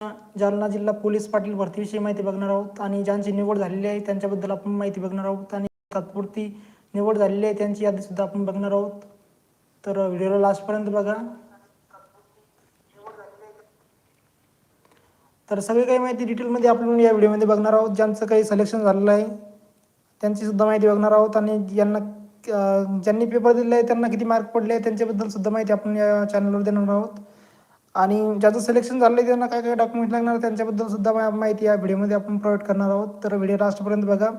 जालना जिल्हा पोलीस पाटील भरतीविषयी माहिती बघणार आहोत आणि ज्यांची निवड झालेली आहे त्यांच्याबद्दल आपण माहिती बघणार आहोत आणि तात्पुरती निवड झालेली आहे त्यांची यादीसुद्धा आपण बघणार आहोत. तर व्हिडिओला लास्टपर्यंत बघा. तर सगळी काही माहिती डिटेलमध्ये आपण या व्हिडिओमध्ये बघणार आहोत. ज्यांचं काही सिलेक्शन झालेलं आहे त्यांची सुद्धा माहिती बघणार आहोत आणि ज्यांना ज्यांनी पेपर दिले आहे त्यांना किती मार्क पडले आहे त्यांच्याबद्दल सुद्धा माहिती आपण या चॅनलवर देणार आहोत. आणि ज्याचं सिलेक्शन झालं आहे त्यांना काय काय डॉक्युमेंट लागणार त्यांच्याबद्दल सुद्धा माहिती या व्हिडिओमध्ये आपण प्रोव्हाइड करणार आहोत. तर व्हिडिओ लास्टपर्यंत बघा.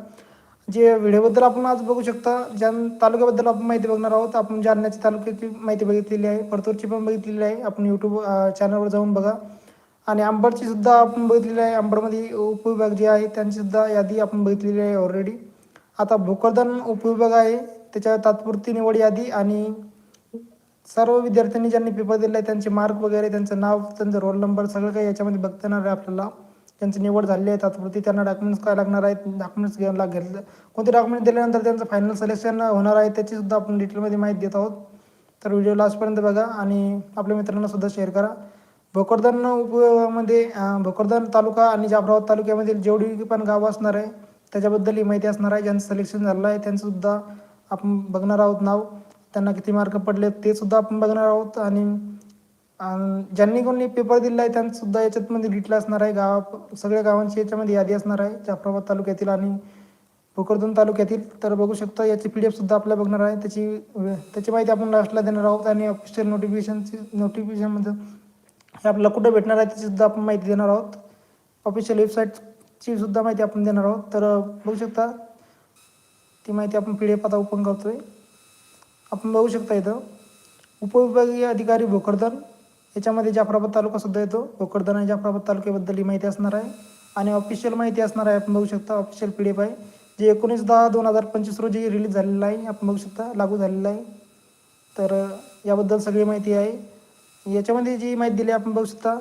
जे व्हिडिओबद्दल आपण आज बघू शकता ज्या तालुक्याबद्दल आपण माहिती बघणार आहोत आपण जालन्याच्या तालुक्याची माहिती बघितलेली आहे परतूरची पण बघितलेली आहे. आपण यूट्यूब चॅनलवर जाऊन बघा. आणि अंबडची सुद्धा आपण बघितलेली आहे. अंबडमध्ये उपविभाग जे आहे त्यांची सुद्धा यादी आपण बघितलेली आहे ऑलरेडी आता भोकरदन उपविभाग आहे त्याच्या तात्पुरती निवड यादी आणि सर्व विद्यार्थ्यांनी ज्यांनी पेपर दिला आहे त्यांचे मार्क वगैरे त्यांचं नाव त्यांचं रोल नंबर सगळं काही याच्यामध्ये बघता येणार आहे आपल्याला. त्यांची निवड झाली आहे तात्पुरती त्यांना डॉक्युमेंट्स काय लागणार आहेत डॉक्युमेंट्स घ्यायला घेतलं. कोणते डॉक्युमेंट दिल्यानंतर त्यांचं फायनल सिलेक्शन होणार आहे त्याची सुद्धा आपण डिटेलमध्ये माहिती देत आहोत. तर व्हिडिओ लास्टपर्यंत बघा आणि आपल्या मित्रांना सुद्धा शेअर करा. भोकरदन उपयोगामध्ये भोकरदन तालुका आणि जाफराबाद तालुक्यामधील जेवढी पण गावं असणार आहे त्याच्याबद्दल ही माहिती असणार आहे. ज्यांचं सिलेक्शन झालं आहे त्यांचं सुद्धा आपण बघणार आहोत नाव. त्यांना किती मार्क पडले ते सुद्धा आपण बघणार आहोत. आणि ज्यांनी कोणी पेपर दिला आहे त्यांचं सुद्धा याच्यातमध्ये डिटेल असणार आहे. गाव सगळ्या गावांची याच्यामध्ये यादी असणार आहे. जाफराबाद तालुक्यातील आणि भोकरदन तालुक्यातील. तर बघू शकता याची पी डी एफसुद्धा आपल्याला बघणार आहे. त्याची त्याची माहिती आपण लास्टला देणार आहोत. आणि ऑफिशियल नोटिफिकेशनची नोटिफिकेशनमध्ये हे आपल्याला कुठं भेटणार आहे त्याची सुद्धा आपण माहिती देणार आहोत. ऑफिशियल वेबसाईटची सुद्धा माहिती आपण देणार आहोत. तर बघू शकता ती माहिती आपण पी डी एफ आता ओपन करतोय. आपण बघू शकता इथं. उपविभागीय अधिकारी भोकरदन याच्यामध्ये जाफराबाद तालुका सुद्धा येतो. भोकरदन आणि जाफराबाद तालुक्याबद्दल ही माहिती असणार आहे. आणि ऑफिशियल माहिती असणार आहे आपण बघू शकता ऑफिशियल पी डी एफ आहे. जे एकोणीस दहा दोन हजार पंचवीस रोजी रिलीज झालेलं आहे आपण बघू शकता लागू झालेलं आहे. तर याबद्दल सगळी माहिती आहे. याच्यामध्ये जी माहिती दिली आपण बघू शकता.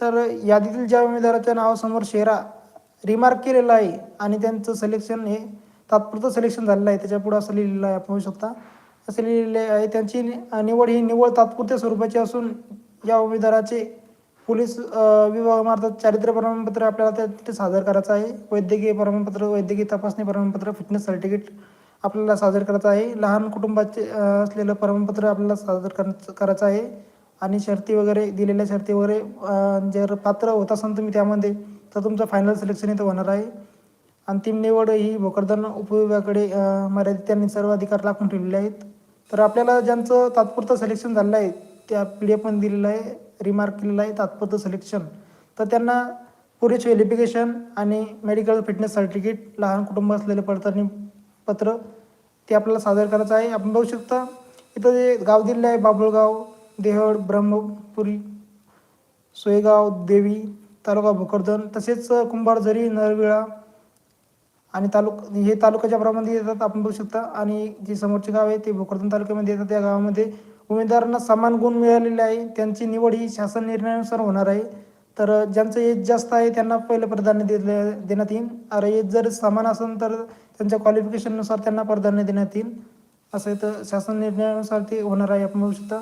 तर यादीतील ज्या उमेदवाराच्या नावासमोर शेरा रिमार्क केलेला आहे आणि त्यांचं सिलेक्शन हे तात्पुरतं सिलेक्शन झालेलं आहे. त्याच्यापुढं असं लिहिलेलं आहे. आपण बघू शकता. असं लिहिलेले आहे. त्यांची नि- निवड ही निवड तात्पुरत्या स्वरूपाची असून या उमेदवाराचे पोलीस विभागामार्फत चारित्र्य प्रमाणपत्र आपल्याला त्या तिथे सादर करायचं आहे. वैद्यकीय प्रमाणपत्र वैद्यकीय तपासणी प्रमाणपत्र फिटनेस सर्टिफिकेट आपल्याला सादर करायचं आहे. लहान कुटुंबाचे असलेलं प्रमाणपत्र आपल्याला सादर कर करायचं आहे. आणि शर्ती वगैरे दिलेल्या शर्ती वगैरे जर पात्र होत असाल तुम्ही त्यामध्ये तर तुमचं फायनल सिलेक्शन इथं होणार आहे. अंतिम निवड ही भोकरदन उपविभागाकडे मर्यादित त्यांनी सर्व अधिकार राखून ठेवलेले आहेत. तर आपल्याला ज्यांचं तात्पुरतं सिलेक्शन झालेलं आहे त्या पी डी एफ पण दिलेलं आहे रिमार्क केलेलं आहे तात्पुरतं सिलेक्शन तर त्यांना पुरेसे व्हेरिफिकेशन आणि मेडिकल फिटनेस सर्टिफिकेट लहान कुटुंब असलेले पडताळणी पत्र ते आपल्याला सादर करायचं आहे. आपण बघू शकता इथं जे गाव दिलेलं आहे बाबुळगाव देहड ब्रह्मपुरी सोयगाव देवी तालुका भोकरदन तसेच कुंभारझरी नरविळा आणि तालुक हे तालुक्याच्या प्रमाणे येतात आपण बघू शकता. आणि जे समोरचे गाव आहे ते भोकरदन तालुक्यामध्ये येतात. त्या गावामध्ये उमेदवारांना समान गुण मिळालेले आहे. त्यांची निवड ही शासन निर्णयानुसार होणार आहे. तर ज्यांचं एज जास्त आहे त्यांना पहिलं प्राधान्य दिले देण्यात येईल. अरे एज जर समान असेल तर त्यांच्या क्वालिफिकेशननुसार त्यांना प्राधान्य देण्यात येईल. असं तर शासन निर्णयानुसार ते होणार आहे आपण बघू शकता.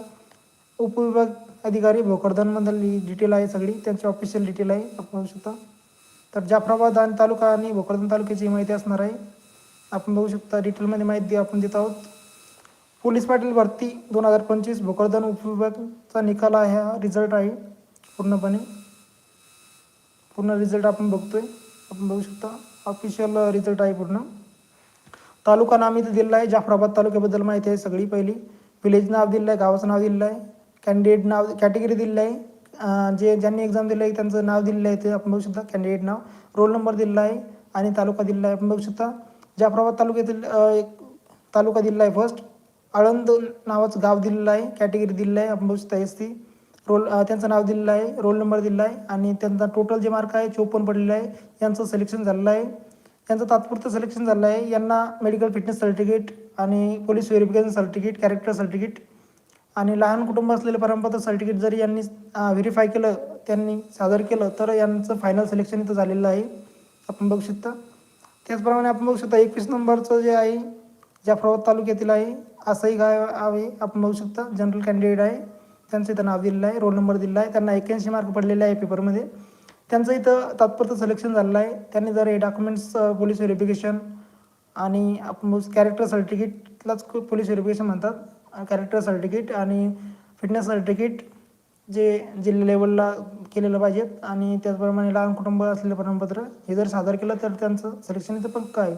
उपविभाग अधिकारी भोकरदनमधली डिटेल आहे सगळी. त्यांची ऑफिशियल डिटेल आहे आपण बघू शकता. तर जाफराबाद आणि तालुका आणि भोकरदन तालुक्याची माहिती असणार आहे आपण बघू शकता डिटेलमध्ये माहिती आपण देत आहोत. पोलीस पाटील भरती दोन हजार पंचवीस भोकरदन उपविभागचा निकाल आहे हा रिझल्ट आहे पूर्णपणे. पूर्ण रिझल्ट आपण बघतोय. आपण बघू शकता ऑफिशियल रिझल्ट आहे पूर्ण. तालुका नाव इथे दिलेला आहे जाफराबाद तालुक्याबद्दल माहिती आहे सगळी पहिली. विलेज नाव दिलं आहे गावाचं नाव दिलेलं आहे कॅन्डिडेट नाव कॅटेगरी दिलेलं आहे. जे ज्यांनी एक्झाम दिलं आहे त्यांचं नाव दिलेलं आहे ते आपण बघू शकता. कॅन्डिडेट नाव. रोल नंबर दिलेला आहे आणि तालुका दिलेला आहे आपण बघू शकता. जाफराबाद तालुक्यातील एक तालुका दिलेला आहे फर्स्ट आळंद नावाचं गाव दिलेलं आहे. कॅटेगरी दिलेलं आहे. आपण बघू शकता एस सी रोल त्यांचं नाव दिलेलं आहे. रोल नंबर दिलेला आहे. आणि त्यांचा टोटल जे मार्क आहे चोपन्न पडलेलं आहे. यांचं सिलेक्शन झालेलं आहे. त्यांचं तात्पुरतं सिलेक्शन झालं आहे. यांना मेडिकल फिटनेस सर्टिफिकेट आणि police verification certificate character certificate आणि लहान कुटुंब असलेले परंपरा सर्टिफिकेट जर यांनी व्हेरीफाय केलं त्यांनी सादर केलं तर यांचं फायनल सिलेक्शन इथं झालेलं आहे. आपण बघू शकता. त्याचप्रमाणे आपण बघू शकता एकवीस नंबरचं जे आहे जाफराबाद तालुक्यातील आहे असंही गाव आहे आपण बघू शकता. जनरल कॅन्डिडेट आहे त्यांचं इथं नाव दिलेलं आहे रोल नंबर दिलेला आहे. त्यांना एक्याऐंशी मार्क पडलेले आहे पेपरमध्ये त्यांचं इथं तात्पुरतं सिलेक्शन झालेलं आहे. त्यांनी जर हे डॉक्युमेंट्स पोलीस व्हेरिफिकेशन आणि आपण कॅरेक्टर सर्टिफिकेटलाच पोलीस व्हेरिफिकेशन म्हणतात. कॅरेक्टर सर्टिफिकेट आणि फिटनेस सर्टिफिकेट जे जिल्हा लेवलला केलेलं पाहिजेत. आणि त्याचप्रमाणे लहान कुटुंब असलेलं प्रमाणपत्र हे जर सादर केलं तर त्यांचं सिलेक्शन इथं पण आहे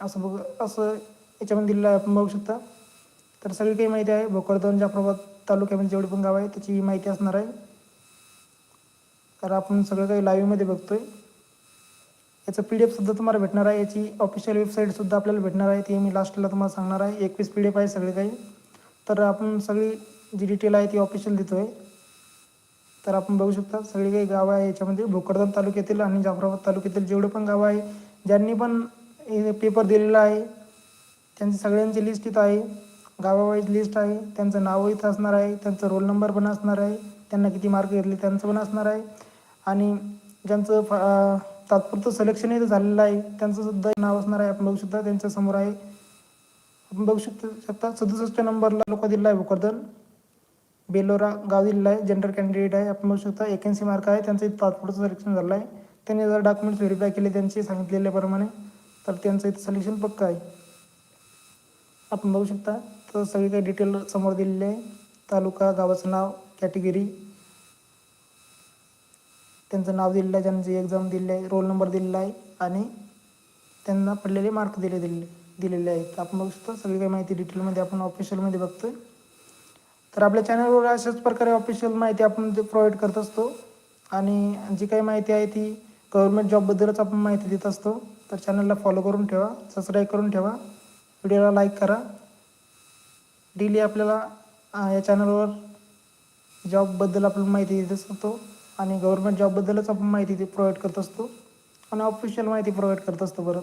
असं बघ असं याच्यामध्ये दिलेलं आहे आपण बघू शकता. तर सगळी काही माहिती आहे. भोकरदन जाफराबाद तालुक्यामध्ये म्हणजे जेवढे पण गाव आहे त्याची माहिती असणार आहे. तर आपण सगळं काही लाईव्हमध्ये बघतोय. याचं पी डी एफसुद्धा तुम्हाला भेटणार आहे. याची ऑफिशियल वेबसाईटसुद्धा आपल्याला भेटणार आहे. ती मी लास्टला तुम्हाला सांगणार आहे. एकवीस पी डी एफ आहे सगळे काही. तर आपण सगळी जी डिटेल आहे ती ऑफिशियल देतो आहे तर आपण बघू शकता सगळी काही गावं आहे याच्यामध्ये. भोकरदन तालुक्यातील आणि जाफराबाद तालुक्यातील जेवढे पण गावं आहे ज्यांनी पण हे पेपर दिलेला आहे त्यांची सगळ्यांची लिस्ट इथं आहे. गावावाईज लिस्ट आहे. त्यांचं नाव इथं असणार आहे. त्यांचा रोल नंबर पण असणार आहे. त्यांना किती मार्क घेतले त्यांचं पण असणार आहे. आणि ज्यांचं फा तात्पुरतं सिलेक्शन इथं झालेलं आहे. त्यांचं सुद्धा नाव असणार आहे. आपण बघू शकता त्यांच्यासमोर आहे. आपण बघू शकता शकता सदुसष्ट नंबरला लोक दिला आहे भोकरदन. बेलोरा गाव दिलेला आहे. जनरल कॅन्डिडेट आहे. आपण बघू शकता एकेन्सी मार्क आहे. त्यांचं इथं तात्पुरतं सिलेक्शन झालं आहे. त्यांनी जर डॉक्युमेंट्स व्हेरीफाय केले त्यांचे सांगितलेल्याप्रमाणे तर त्यांचं इथं सिलेक्शन पक्का आहे. आपण बघू शकता तर सगळी काही डिटेल समोर दिलेली आहे. तालुका गावाचं नाव कॅटेगरी त्यांचं नाव दिलेलं आहे त्यांची एक्झाम दिलेली आहे रोल नंबर दिलेला आहे आणि त्यांना पडलेले मार्क दिले दिले दिलेले आहेत. आपण बघू शकतो सगळी काही माहिती डिटेलमध्ये आपण ऑफिशियलमध्ये बघतोय. तर आपल्या चॅनलवर अशाच प्रकारे ऑफिशियल माहिती आपण प्रोव्हाइड करत असतो आणि जी काही माहिती आहे ती गव्हर्मेंट जॉबबद्दलच आपण माहिती देत असतो तर चॅनलला फॉलो करून ठेवा सबस्क्राईब करून ठेवा. व्हिडिओला लाईक करा. डेली आपल्याला या चॅनलवर जॉबबद्दल आपण माहिती देत असतो. आणि गव्हर्मेंट जॉबबद्दलच आपण माहिती ते प्रोव्हाइड करत असतो. आणि ऑफिशियल माहिती प्रोव्हाइड करत असतो परत.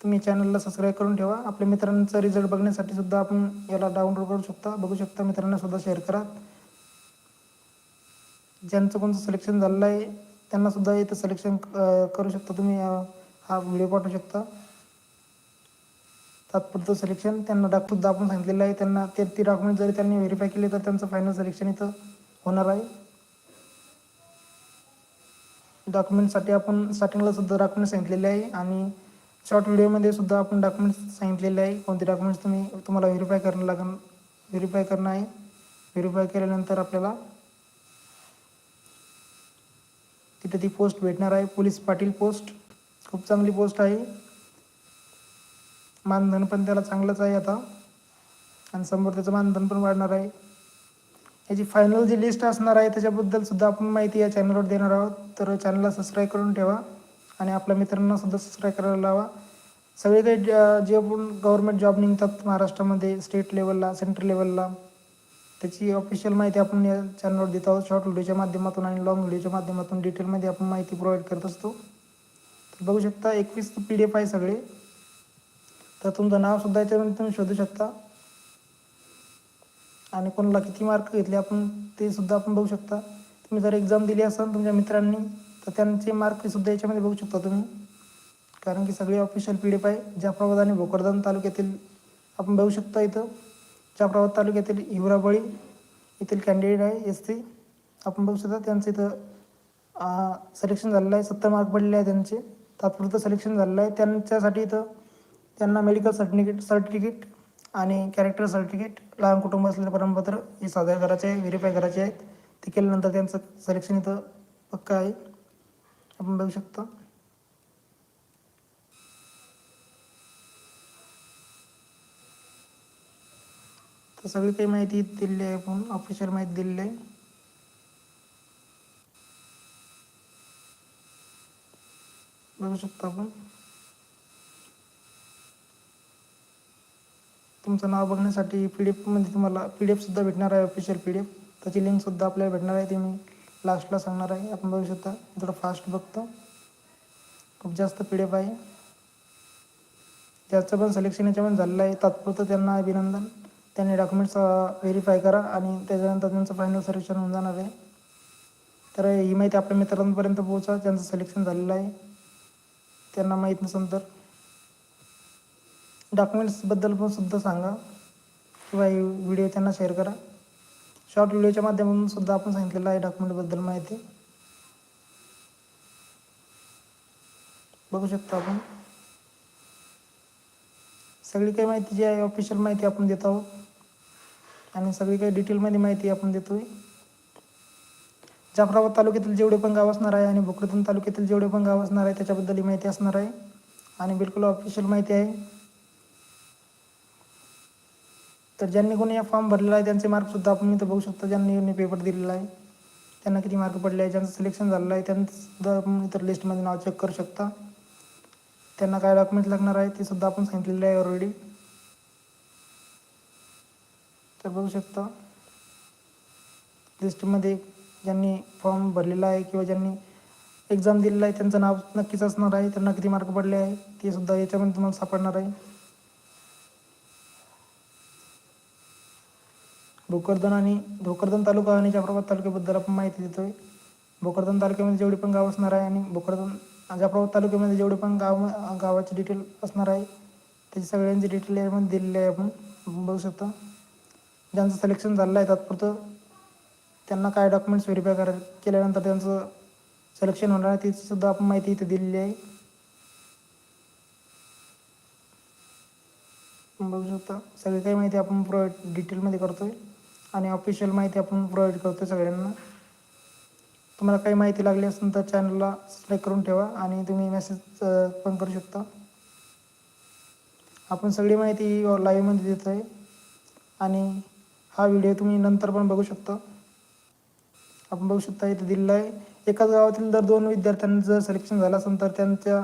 तुम्ही चॅनलला सबस्क्राईब करून ठेवा. आपल्या मित्रांचा रिझल्ट बघण्यासाठी सुद्धा आपण याला डाउनलोड करू शकता. बघू शकता मित्रांना सुद्धा शेअर करा. ज्यांचं कोणतं सिलेक्शन झालेलं आहे त्यांना सुद्धा इथं सिलेक्शन करू शकता तुम्ही. हा व्हिडिओ पाठवू शकता. तात्पुरतं सिलेक्शन त्यांना डाक सुद्धा आपण सांगितलेलं आहे. त्यांना ते ती डॉक्युमेंट जरी त्यांनी व्हेरीफाय केले तर त्यांचं फायनल सिलेक्शन इथं होणार आहे डॉक्युमेंटसाठी आपण स्टार्टिंगला सुद्धा डॉक्युमेंट सांगितलेले आहे आणि शॉर्ट व्हिडिओमध्ये सुद्धा आपण डॉक्युमेंट्स सांगितलेले आहे. कोणते डॉक्युमेंट्स तुम्ही तुम्हाला व्हेरीफाय करणं लागण व्हेरीफाय करणं आहे. व्हेरीफाय केल्यानंतर आपल्याला तिथे ती पोस्ट भेटणार आहे. पोलीस पाटील पोस्ट खूप चांगली पोस्ट आहे. मानधन पण त्याला चांगलंच आहे आता. आणि समोर त्याचं मानधन पण वाढणार आहे. याची फायनल जी लिस्ट असणार आहे त्याच्याबद्दल सुद्धा आपण माहिती या चॅनलवर देणार आहोत. तर चॅनलला सबस्क्राईब करून ठेवा आणि आपल्या मित्रांना सुद्धा सबस्क्राईब करायला लावा. सगळे काही ज- जे पण गव्हर्मेंट जॉब निघतात महाराष्ट्रामध्ये स्टेट लेवलला सेंट्रल लेवलला त्याची ऑफिशियल माहिती आपण या चॅनलवर देत आहोत. शॉर्ट व्हिडिओच्या माध्यमातून आणि लॉंग व्हिडिओच्या माध्यमातून डिटेलमध्ये आपण माहिती प्रोव्हाइड करत असतो. तर बघू शकता एकवीस पी डी एफ आहे सगळे. तर तुमचं नावसुद्धा याच्यामध्ये तुम्ही शोधू शकता. आणि कोणाला किती मार्क घेतले आपण ते सुद्धा आपण बघू शकता. तुम्ही जर एक्झाम दिली असाल तुमच्या मित्रांनी तर त्यांचे मार्क सुद्धा याच्यामध्ये बघू शकता तुम्ही. कारण की सगळे ऑफिशियल पी डी एफ आहे. जाफराबाद आणि भोकरदान तालुक्यातील आपण बघू शकता इथं. जाफराबाद तालुक्यातील हिवराबळी येथील कॅन्डिडेट आहे एस सी आपण बघू शकता त्यांचं इथं सिलेक्शन झालेलं आहे. सत्तर मार्क पडलेले आहे त्यांचे. तात्पुरतं सिलेक्शन झालेलं आहे. त्यांच्यासाठी इथं त्यांना मेडिकल सर्टिफिकेट सर्टिफिकेट आणि कॅरेक्टर सर्टिफिकेट लहान कुटुंब असलेलं प्रमाणपत्र हे सादर करायचे आहे व्हेरीफाय करायचे आहेत. ते केल्यानंतर त्यांचं सिलेक्शन इथं पक्का आहे. आपण बघू शकता. तर सगळी काही माहिती दिलेली आहे आपण ऑफिशियल माहिती दिलेली आहे. बघू शकता आपण. तुमचं नाव बघण्यासाठी पी डी एफमध्ये तुम्हाला पी डी एफसुद्धा भेटणार आहे ऑफिशियल पी डी एफ त्याची लिंकसुद्धा आपल्याला भेटणार आहे ती मी लास्टला सांगणार आहे. आपण बघू शकता मी थोडं फास्ट बघतो. खूप जास्त पी डी एफ आहे. ज्याचं पण सिलेक्शन याच्यामध्ये झालेलं आहे. तात्पुरतं त्यांना अभिनंदन. त्यांनी डॉक्युमेंट्स व्हेरीफाय करा आणि त्याच्यानंतर त्यांचं फायनल सिलेक्शन होऊन जाणार आहे. तर ही माहिती आपल्या मित्रांपर्यंत पोहोचा. ज्यांचं सिलेक्शन झालेलं आहे. त्यांना माहीत नसेल तर. डॉक्युमेंट्सबद्दल पण सुद्धा सांगा. किंवा व्हिडिओ त्यांना शेअर करा. शॉर्ट व्हिडिओच्या माध्यमातून सुद्धा आपण सांगितलेलं आहे डॉक्युमेंटबद्दल माहिती. बघू शकतो आपण. सगळी काही माहिती जी आहे ऑफिशियल माहिती आपण देत आहोत. आणि सगळी काही डिटेलमध्ये माहिती आपण देतो आहे जाफराबाद तालुक्यातील जेवढे पण गाव असणार आहे आणि भोकरदन तालुक्यातील जेवढे पण गाव असणार आहे त्याच्याबद्दल ही माहिती असणार आहे. आणि बिलकुल ऑफिशियल माहिती आहे. तर ज्यांनी कोणी या फॉर्म भरलेला आहे त्यांचे मार्कसुद्धा आपण इथं बघू शकतो. ज्यांनी पेपर दिलेला आहे त्यांना किती मार्क पडले आहे ज्यांचं सिलेक्शन झालेलं आहे त्यांचंसुद्धा आपण इतर लिस्टमध्ये नाव चेक करू शकता. त्यांना काय डॉक्युमेंट लागणार आहे ते सुद्धा आपण सांगितलेलं आहे ऑलरेडी तर बघू शकता. लिस्टमध्ये ज्यांनी फॉर्म भरलेला आहे किंवा ज्यांनी एक्झाम दिलेला आहे त्यांचं नाव नक्कीच असणार आहे त्यांना किती मार्क पडले आहे ते सुद्धा याच्यामध्ये तुम्हाला सापडणार आहे. भोकरदन आणि भोकरदन तालुका आणि जाफराबाद तालुक्याबद्दल आपण माहिती देतोय. भोकरदन तालुक्यामध्ये जेवढे पण गाव असणार आहे आणि भोकरदन जाफराबाद तालुक्यामध्ये जेवढे पण गाव गावाची डिटेल असणार आहे त्याची सगळ्यांची डिटेल यामध्ये दिलेली आहे आपण. बघू शकता. ज्यांचं सिलेक्शन झालेलं आहे तात्पुरतं त्यांना काय डॉक्युमेंट्स व्हेरीफाय करा केल्यानंतर त्यांचं सिलेक्शन होणार आहे त्याची सुद्धा आपण माहिती इथे दिलेली आहे. बघू शकता. सगळी काही माहिती आपण प्रोव्हाइड डिटेलमध्ये करतो आहे आणि ऑफिशियल माहिती आपण प्रोव्हाइड करतो सगळ्यांना. तुम्हाला काही माहिती लागली असेल तर चॅनलला सबस्क्राईब करून ठेवा आणि तुम्ही मेसेज पण करू शकता. आपण सगळी माहिती लाईव्हमध्ये देतो आहे. आणि हा व्हिडिओ तुम्ही नंतर पण बघू शकता. आपण बघू शकता इथे दिलेला आहे. एकाच गावातील जर दोन विद्यार्थ्यांचं जर सिलेक्शन झालं असेल तर त्यांच्या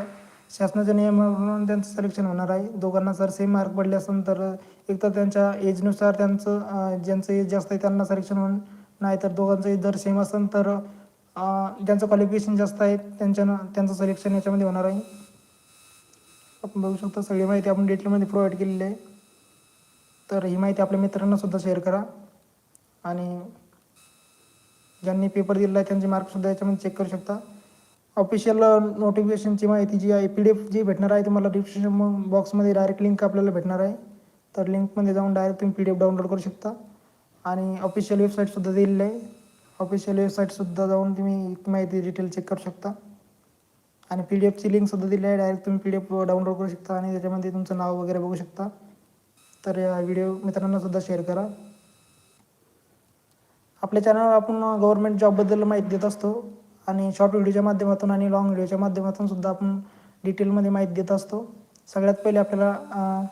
शासनाच्या नियमाप्रमाणे त्यांचं सिलेक्शन होणार आहे. दोघांना जर सेम मार्क पडले असेल तर एक तर त्यांच्या एजनुसार त्यांचं ज्यांचं एज जास्त आहे त्यांना सिलेक्शन होऊन नाही तर दोघांचं एज जर सेम असेल तर ज्यांचं क्वालिफिकेशन जास्त आहे त्यांच्या त्यांचं सिलेक्शन याच्यामध्ये होणार आहे. आपण बघू शकता सगळी माहिती आपण डिटेलमध्ये प्रोव्हाइड केलेली आहे. तर ही माहिती आपल्या मित्रांना सुद्धा शेअर करा. आणि ज्यांनी पेपर दिलेला आहे त्यांचे मार्कसुद्धा याच्यामध्ये चेक करू शकता. ऑफिशियल नोटिफिकेशनची uh, माहिती जी आहे पी डी एफ जी भेटणार आहे तुम्हाला डिस्क्रिप्शन बॉक्समध्ये डायरेक्ट लिंक आपल्याला भेटणार आहे. तर लिंकमध्ये जाऊन डायरेक्ट तुम्ही पी डी एफ डाउनलोड करू शकता. आणि ऑफिशियल वेबसाईटसुद्धा दिलेली आहे. ऑफिशियल वेबसाईटसुद्धा जाऊन तुम्ही माहिती डिटेल चेक करू शकता. आणि पी डी एफची लिंकसुद्धा दिली आहे डायरेक्ट तुम्ही पी डी एफ डाउनलोड करू शकता. आणि त्याच्यामध्ये तुमचं नाव वगैरे बघू शकता. तर या व्हिडिओ मित्रांनासुद्धा शेअर करा. आपल्या चॅनलवर आपण uh, गव्हर्नमेंट जॉबबद्दल माहिती देत असतो. आणि शॉर्ट व्हिडिओच्या माध्यमातून आणि लॉंग व्हिडिओच्या माध्यमातून सुद्धा आपण डिटेलमध्ये माहिती देत असतो. सगळ्यात पहिले आपल्याला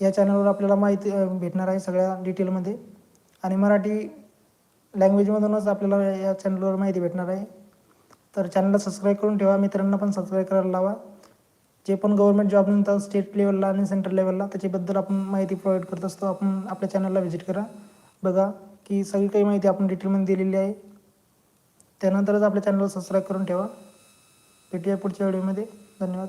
या चॅनलवर आपल्याला माहिती भेटणार आहे सगळ्या डिटेलमध्ये आणि मराठी लँग्वेजमधूनच आपल्याला या चॅनलवर माहिती भेटणार आहे. तर चॅनलला सबस्क्राईब करून ठेवा मित्रांना पण सबस्क्राईब करायला लावा. जे पण गव्हर्नमेंट जॉब नंतर स्टेट लेवलला आणि सेंट्रल लेवलला त्याच्याबद्दल आपण माहिती प्रोव्हाइड करत असतो. आपण आपल्या चॅनलला व्हिजिट करा. बघा की सगळी काही माहिती आपण डिटेलमध्ये दिलेली आहे. त्यानंतरच आपल्या चॅनलला सबस्क्राईब करून ठेवा. भेटूया पुढच्या व्हिडिओमध्ये धन्यवाद.